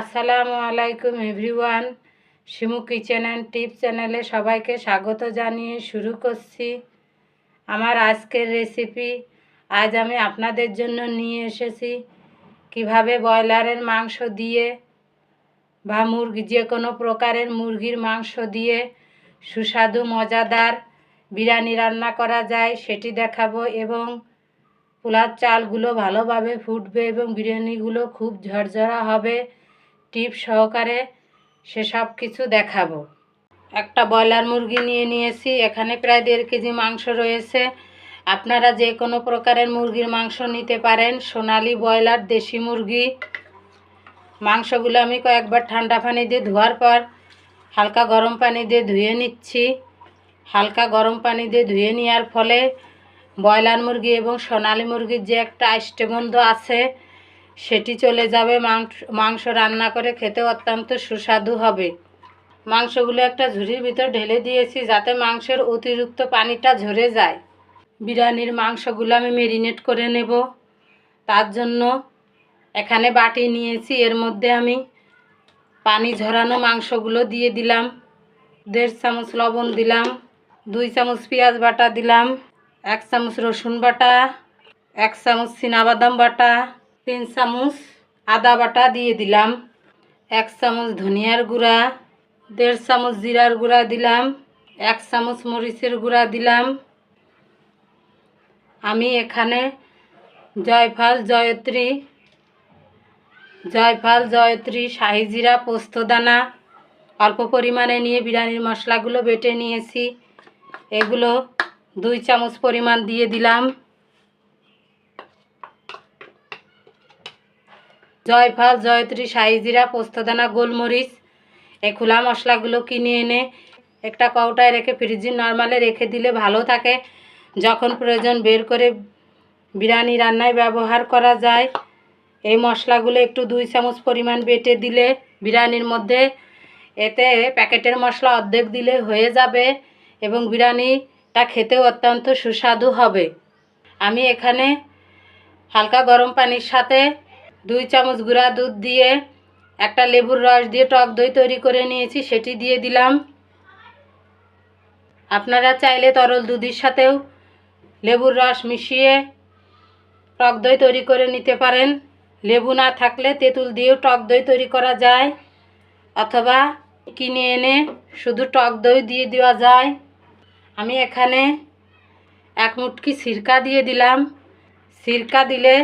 আসসালামু আলাইকুম everyone. Shimu kitchen and tip চ্যানেলে সবাইকে স্বাগত জানিয়ে শুরু করছি আমার আজকের রেসিপি। আজ আমি আপনাদের জন্য নিয়ে এসেছি কীভাবে ব্রয়লারের মাংস দিয়ে বা মুরগি যে কোনো প্রকারের মুরগির মাংস দিয়ে সুস্বাদু, মজাদার বিরিয়ানি রান্না করা যায়, সেটি দেখাবো এবং পোলার চালগুলো ভালোভাবে ফুটবে এবং বিরিয়ানিগুলো খুব ঝরঝরা হবে। টিপ সহকারে সেসব কিছু দেখাবো। একটা ব্রয়লার মুরগি নিয়ে নিয়েছি, এখানে প্রায় দেড় কেজি মাংস রয়েছে। আপনারা যে কোনো প্রকারের মুরগির মাংস নিতে পারেন, সোনালি ব্রয়লার, দেশি মুরগি। মাংসগুলো আমি কয়েকবার ঠান্ডা পানি দিয়ে ধোয়ার পর হালকা গরম পানি দিয়ে ধুয়ে নিচ্ছি। হালকা গরম পানি দিয়ে ধুয়ে নেওয়ার ফলে ব্রয়লার মুরগি এবং সোনালি মুরগির যে একটা আষ্টগন্ধ আছে সেটি চলে যাবে, মাংস মাংস রান্না করে খেতে অত্যন্ত সুস্বাদু হবে। মাংসগুলো একটা ঝুড়ির ভিতর ঢেলে দিয়েছি যাতে মাংসের অতিরিক্ত পানিটা ঝরে যায়। বিরিয়ানির মাংসগুলো আমি মেরিনেট করে নেব। তার জন্য এখানে বাটি নিয়েছি, এর মধ্যে আমি পানি ঝরানো মাংসগুলো দিয়ে দিলাম। দেড় চামচ লবণ দিলাম, দুই চামচ পেঁয়াজ বাটা দিলাম, এক চামচ রসুন বাটা, এক চামচ বাদাম বাটা তিন চামচ আদা বাটা দিয়ে দিলাম। এক চামচ ধনিয়ার গুঁড়া, দেড় চামচ জিরার গুঁড়া দিলাম। এক চামচ মরিচের গুঁড়া দিলাম। আমি এখানে জয়ফল, জয়ত্রী জয়ফল, জয়ত্রী শাহিজিরা পোস্তদানা অল্প পরিমাণে নিয়ে বিরিয়ানির মশলাগুলো বেটে নিয়েছি। এগুলো দুই চামচ পরিমাণ দিয়ে দিলাম। জয়ফল জয়ত্রী সাইজিরা পোস্তদানা, গোলমরিচ এই খোলা মশলাগুলো কিনে এনে একটা কৌটায় রেখে ফ্রিজে নর্মালে রেখে দিলে ভালো থাকে। যখন প্রয়োজন বের করে বিরিয়ানি রান্নায় ব্যবহার করা যায়, এই মশলাগুলো একটু দুই চামচ পরিমাণ বেটে দিলে বিরিয়ানির মধ্যে এতে প্যাকেটের মশলা অর্ধেক দিলে হয়ে যাবে এবং বিরিয়ানিটা খেতেও অত্যন্ত সুস্বাদু হবে। আমি এখানে হালকা গরম পানির সাথে দুই চামচ গুঁড়া দুধ দিয়ে একটা লেবুর রস দিয়ে টক দই তৈরি করে নিয়েছি, সেটি দিয়ে দিলাম। আপনারা চাইলে তরল দুধের সাথেও লেবুর রস মিশিয়ে টক দই তৈরি করে নিতে পারেন। লেবু না থাকলে তেঁতুল দিয়েও টক দই তৈরি করা যায়, অথবা কিনে এনে শুধু টক দই দিয়ে দেওয়া যায়। আমি এখানে এক মুটকি সিরকা দিয়ে দিলাম। সিরকা দিলে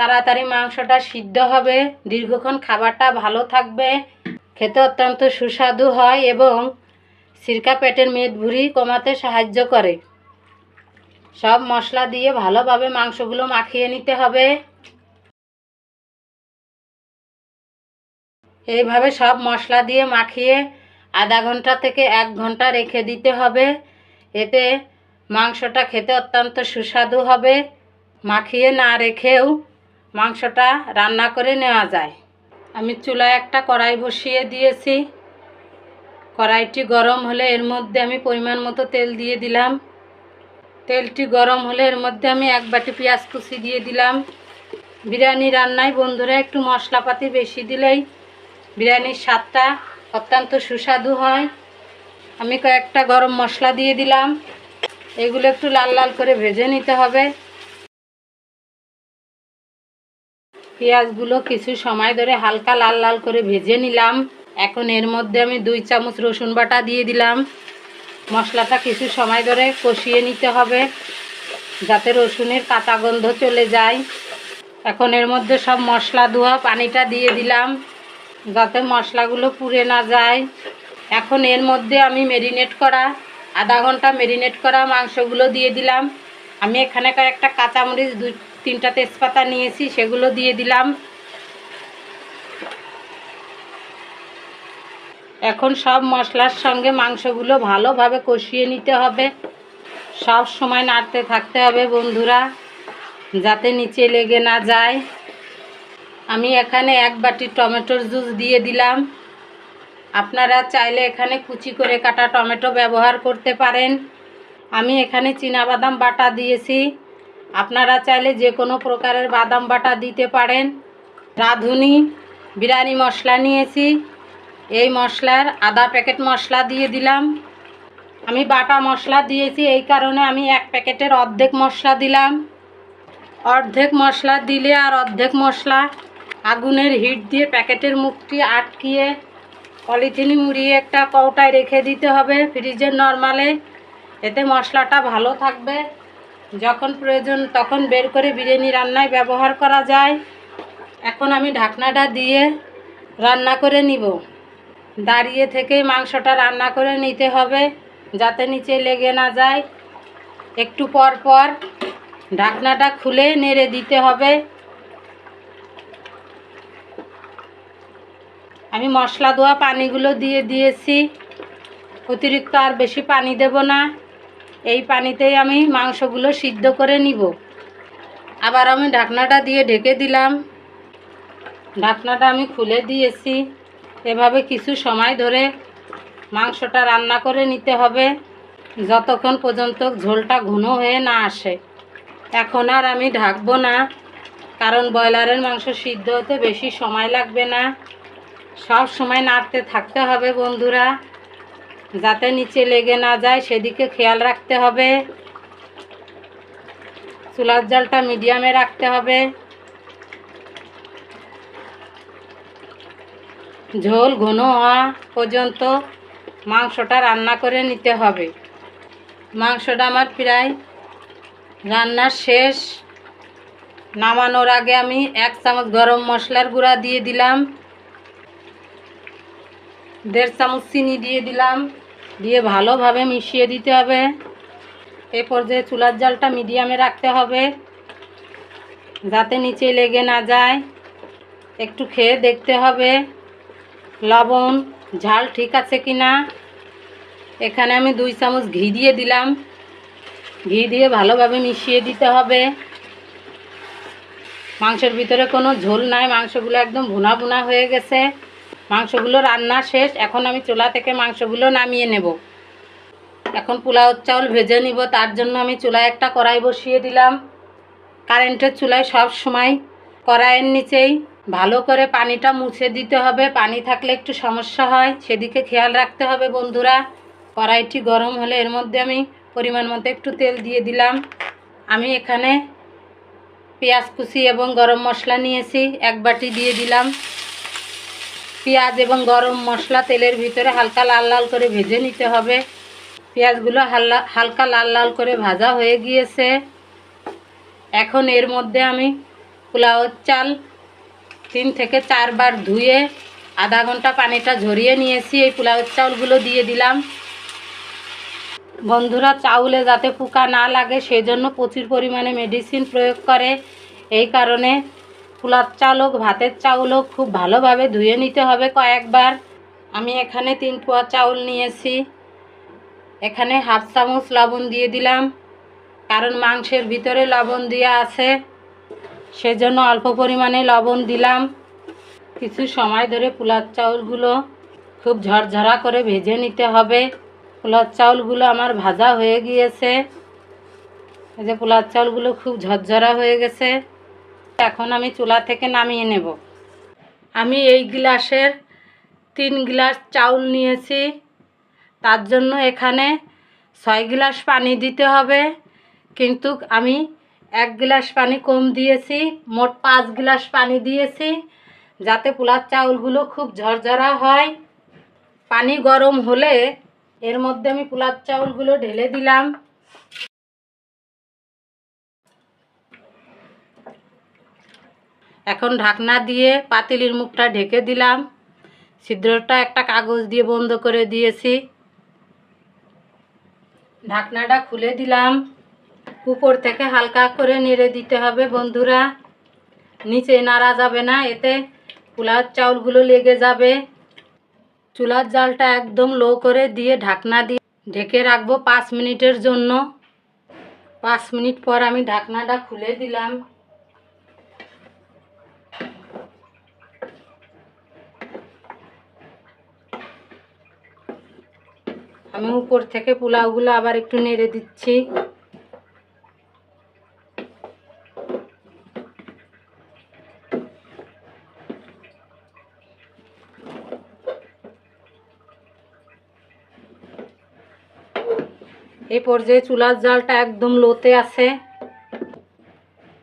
তাড়াতাড়ি মাংসটা সিদ্ধ হবে। দীর্ঘক্ষণ খাবারটা ভালো থাকবে। খেতে অত্যন্ত সুস্বাদু হয় এবং সিরকা পেটের মেদ ভুঁড়ি কমাতে সাহায্য করে। সব মশলা দিয়ে ভালোভাবে মাংসগুলো মাখিয়ে নিতে হবে। এইভাবে সব মশলা দিয়ে মাখিয়ে আধা ঘণ্টা থেকে এক ঘণ্টা রেখে দিতে হবে। এতে মাংসটা খেতে অত্যন্ত সুস্বাদু হবে। মাখিয়ে না রেখেও মাংসটা রান্না করে নেওয়া যায়। আমি চুলায় একটা কড়াই বসিয়ে দিয়েছি। কড়াইটি গরম হলে এর মধ্যে আমি পরিমাণ মতো তেল দিয়ে দিলাম। তেলটি গরম হলে এর মধ্যে আমি এক বাটি পেঁয়াজ কুচি দিয়ে দিলাম। বিরিয়ানি রান্নায় বন্ধুরা একটু মশলাপাতি বেশি দিলেই বিরিয়ানির স্বাদটা অত্যন্ত সুস্বাদু হয়। আমি কয়েকটা গরম মশলা দিয়ে দিলাম। এগুলো একটু লাল লাল করে ভেজে নিতে হবে। পেঁয়াজগুলো কিছু সময় ধরে হালকা লাল লাল করে ভেজে নিলাম। এখন এর মধ্যে আমি দুই চামচ রসুন বাটা দিয়ে দিলাম। মশলাটা কিছু সময় ধরে কষিয়ে নিতে হবে, যাতে রসুনের কাঁচা গন্ধ চলে যায়। এখন এর মধ্যে সব মশলা ধোয়া পানিটা দিয়ে দিলাম, যাতে মশলাগুলো পুড়ে না যায়। এখন এর মধ্যে আমি মেরিনেট করা, আধা ঘণ্টা মেরিনেট করা মাংসগুলো দিয়ে দিলাম। আমি এখানে কয়েকটা কাঁচামরিচ, দুই তিনটা তেজপাতা নিয়েছি, সেগুলো দিয়ে দিলাম। এখন সব মশলার সঙ্গে মাংসগুলো ভালোভাবে কষিয়ে নিতে হবে। সব সময় নাড়তে থাকতে হবে বন্ধুরা, যাতে নিচে লেগে না যায়। আমি এখানে এক বাটি টমেটোর জুস দিয়ে দিলাম। আপনারা চাইলে এখানে কুচি করে কাটা টমেটো ব্যবহার করতে পারেন। আমি এখানে বাদাম বাটা দিয়েছি। আপনারা চাইলে যে কোনো প্রকারের বাদাম বাটা দিতে পারেন। রাঁধুনি, বিরিয়ানি মশলা নিয়েছি। এই মশলার আধা প্যাকেট মশলা দিয়ে দিলাম। আমি বাটা মশলা দিয়েছি, এই কারণে আমি এক প্যাকেটের অর্ধেক মশলা দিলাম। অর্ধেক মশলা দিলে আর অর্ধেক মশলা আগুনের হিট দিয়ে প্যাকেটের মুখটি আটকিয়ে পলিথিনে মুড়িয়ে একটা কৌটায় রেখে দিতে হবে ফ্রিজের নর্মালে। এতে মশলাটা ভালো থাকবে। যখন প্রয়োজন তখন বের করে বিরিয়ানি রান্নায় ব্যবহার করা যায়। এখন আমি ঢাকনাটা দিয়ে রান্না করে নিব। দাঁড়িয়ে থেকেই মাংসটা রান্না করে নিতে হবে যাতে নিচে লেগে না যায়। একটু পর পর ঢাকনাটা খুলে নেড়ে দিতে হবে। আমি মশলা ধোয়া পানিগুলো দিয়ে দিয়েছি। অতিরিক্ত আর বেশি পানি দেব না। এই পানিতেই আমি মাংসগুলো সিদ্ধ করে নিব। আবার আমি ঢাকনাটা দিয়ে ঢেকে দিলাম। ঢাকনাটা আমি খুলে দিয়েছি। এভাবে কিছু সময় ধরে মাংসটা রান্না করে নিতে হবে। যতক্ষণ পর্যন্ত ঝোলটা ঘন হয়ে না আসে। এখন আর আমি ঢাকবো না, কারণ ব্রয়লারের মাংস সিদ্ধ হতে বেশি সময় লাগবে না। সব সময় নাড়তে থাকতে হবে বন্ধুরা। যাতে নিচে লেগে না যায়, সেদিকে খেয়াল রাখতে হবে। চুলার জলটা মিডিয়ামে রাখতে হবে। ঝোল ঘন হওয়া পর্যন্ত মাংসটা রান্না করে নিতে হবে। মাংসটা আমার প্রায় রান্নার শেষ। নামানোর আগে আমি এক চামচ গরম মশলার গুঁড়া দিয়ে দিলাম। দেড় চামচ চিনি দিয়ে দিলাম। দিয়ে ভালোভাবে মিশিয়ে দিতে হবে। এই পর্যায়ে চুলার জালটা মিডিয়ামে রাখতে হবে, যাতে নিচে লেগে না যায়। একটু খেয়ে দেখতে হবে, লবণ, ঝাল ঠিক আছে কি না এখানে আমি দুই চামচ ঘি দিয়ে দিলাম। ঘি দিয়ে ভালোভাবে মিশিয়ে দিতে হবে। মাংসের ভিতরে কোনো ঝোল নাই, মাংসগুলো একদম ভুনা ভুনা হয়ে গেছে। মাংসগুলো রান্না শেষ, এখন আমি চুলা থেকে মাংসগুলো নামিয়ে নেব। এখন পোলাও চাউল ভেজে নিব, তার জন্য আমি চুলায় একটা কড়াই বসিয়ে দিলাম। কারেন্টের চুলায় সব সময় কড়াইয়ের নিচেই ভালো করে পানিটা মুছে দিতে হবে। পানি থাকলে একটু সমস্যা হয়, সেদিকে খেয়াল রাখতে হবে বন্ধুরা। কড়াইটি গরম হলে এর মধ্যে আমি পরিমাণ মতো একটু তেল দিয়ে দিলাম। আমি এখানে পেঁয়াজ কুচি এবং গরম মশলা নিয়েছি, এক বাটি দিয়ে দিলাম। পেঁয়াজ এবং গরম মশলা তেলের ভিতরে হালকা লাল লাল করে ভেজে নিতে হবে। পেঁয়াজগুলো হাল্লা, হালকা লাল লাল করে ভাজা হয়ে গিয়েছে। এখন এর মধ্যে আমি পোলাওর চাল তিন থেকে চারবার ধুয়ে আধা ঘণ্টা পানিটা ঝরিয়ে নিয়েছি। এই পোলাওর চাউলগুলো দিয়ে দিলাম। বন্ধুরা, চাউলে যাতে পোকা না লাগে সেই জন্য প্রচুর পরিমাণে মেডিসিন প্রয়োগ করে। এই কারণে পোলার চাল হোক, ভাতের চাউল হোক, খুব ভালোভাবে ধুয়ে নিতে হবে কয়েকবার। আমি এখানে তিন পোয়া চাউল নিয়েছি। এখানে হাফ চামচ লবণ দিয়ে দিলাম, কারণ মাংসের ভিতরে লবণ দেওয়া আছে। সেজন্য অল্প পরিমাণে লবণ দিলাম। কিছু সময় ধরে পোলার চাউলগুলো খুব ঝরঝরা করে ভেজে নিতে হবে। পোলার চাউলগুলো আমার ভাজা হয়ে গিয়েছে। এই যে পোলার চাউলগুলো খুব ঝরঝরা হয়ে গেছে। এখন আমি চুলা থেকে নামিয়ে নেব। আমি এই গ্লাসের তিন গ্লাস চাউল নিয়েছি। তার জন্য এখানে ছয় গ্লাস পানি দিতে হবে। কিন্তু আমি এক গ্লাস পানি কম দিয়েছি, মোট পাঁচ গ্লাস পানি দিয়েছি, যাতে পোলার চাউলগুলো খুব ঝরঝরা হয়। পানি গরম হলে এর মধ্যে আমি পোলার চাউলগুলো ঢেলে দিলাম। এখন ঢাকনা দিয়ে পাতিলির মুখটা ঢেকে দিলাম। ছিদ্রটা একটা কাগজ দিয়ে বন্ধ করে দিয়েছি। ঢাকনাটা খুলে দিলাম। উপর থেকে হালকা করে নেড়ে দিতে হবে বন্ধুরা। নিচে নাড়া যাবে না, এতে পোলার চাউলগুলো লেগে যাবে। চুলার জালটা একদম লো করে দিয়ে ঢাকনা দিয়ে ঢেকে রাখব পাঁচ মিনিটের জন্য। পাঁচ মিনিট পর আমি ঢাকনাটা খুলে দিলাম। আমি উপর থেকে পোলাওগুলো আবার একটু নেড়ে দিচ্ছি। এই পর্যায়ে চুলার জালটা একদম লোতে আছে।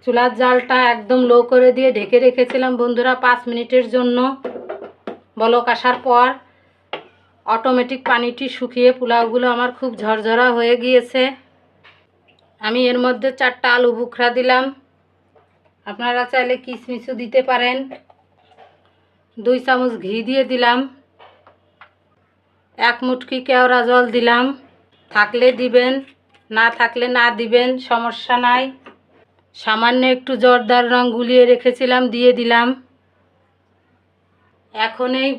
চুলার জালটা একদম লো করে দিয়ে ঢেকে রেখেছিলাম বন্ধুরা পাঁচ মিনিটের জন্য। বলক আসার পর অটোমেটিক পানিটি শুকিয়ে পোলাওগুলো আমার খুব ঝরঝরা হয়ে গিয়েছে। আমি এর মধ্যে চারটা আলু বুখরা দিলাম। আপনারা চাইলে কিশমিশও দিতে পারেন। দুই চামচ ঘি দিয়ে দিলাম। এক মুটকি কেওড়া জল দিলাম। থাকলে দিবেন, না থাকলে না দিবেন, সমস্যা নাই। সামান্য একটু জর্দার রং গুলিয়ে রেখেছিলাম, দিয়ে দিলাম। এখন এই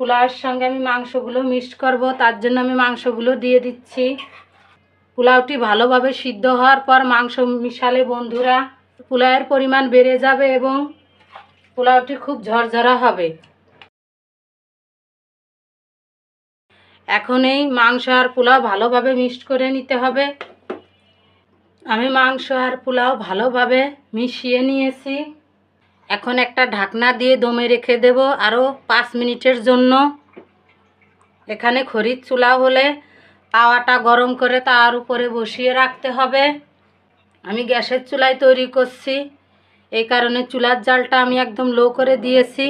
পোলাওয়ের সঙ্গে আমি মাংসগুলো মিক্সড করব, তার জন্য আমি মাংসগুলো দিয়ে দিচ্ছি। পোলাওটি ভালোভাবে সিদ্ধ হওয়ার পর মাংস মিশালে বন্ধুরা, পোলাওয়ের পরিমাণ বেড়ে যাবে এবং পোলাওটি খুব ঝরঝরা হবে। এখন এই মাংস আর পোলাও ভালোভাবে মিক্সড করে নিতে হবে। আমি মাংস আর পোলাও ভালোভাবে মিশিয়ে নিয়েছি। এখন একটা ঢাকনা দিয়ে দমে রেখে দেব আরও পাঁচ মিনিটের জন্য। এখানে খরিদ চুলা হলে তাওয়াটা গরম করে তার উপরে বসিয়ে রাখতে হবে। আমি গ্যাসের চুলায় তৈরি করছি। এই কারণে চুলার জালটা আমি একদম লো করে দিয়েছি।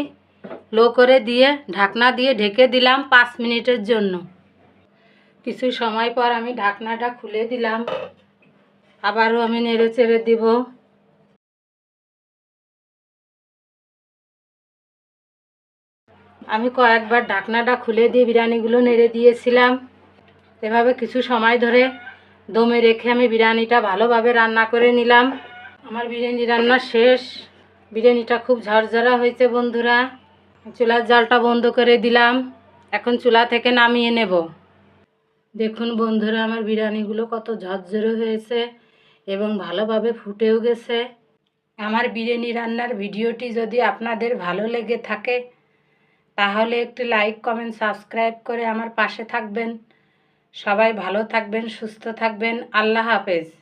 লো করে দিয়ে ঢাকনা দিয়ে ঢেকে দিলাম পাঁচ মিনিটের জন্য। কিছু সময় পর আমি ঢাকনাটা খুলে দিলাম। আবারও আমি নেড়ে চেড়ে দিব। আমি কয়েকবার ঢাকনাটা খুলে দিয়ে বিরিয়ানিগুলো নেড়ে দিয়েছিলাম। এভাবে কিছু সময় ধরে দমে রেখে আমি বিরিয়ানিটা ভালোভাবে রান্না করে নিলাম। আমার বিরিয়ানি রান্না শেষ। বিরিয়ানিটা খুব ঝরঝরা হয়েছে বন্ধুরা। চুলার জালটা বন্ধ করে দিলাম। এখন চুলা থেকে নামিয়ে নেব। দেখুন বন্ধুরা, আমার বিরিয়ানিগুলো কত ঝরঝরে হয়েছে এবং ভালোভাবে ফুটেও গেছে। আমার বিরিয়ানি রান্নার ভিডিওটি যদি আপনাদের ভালো লেগে থাকে তাহলে একটি লাইক কমেন্ট সাবস্ক্রাইব করে আমার পাশে থাকবেন। সবাই ভালো থাকবেন, সুস্থ থাকবেন। আল্লাহ হাফেজ।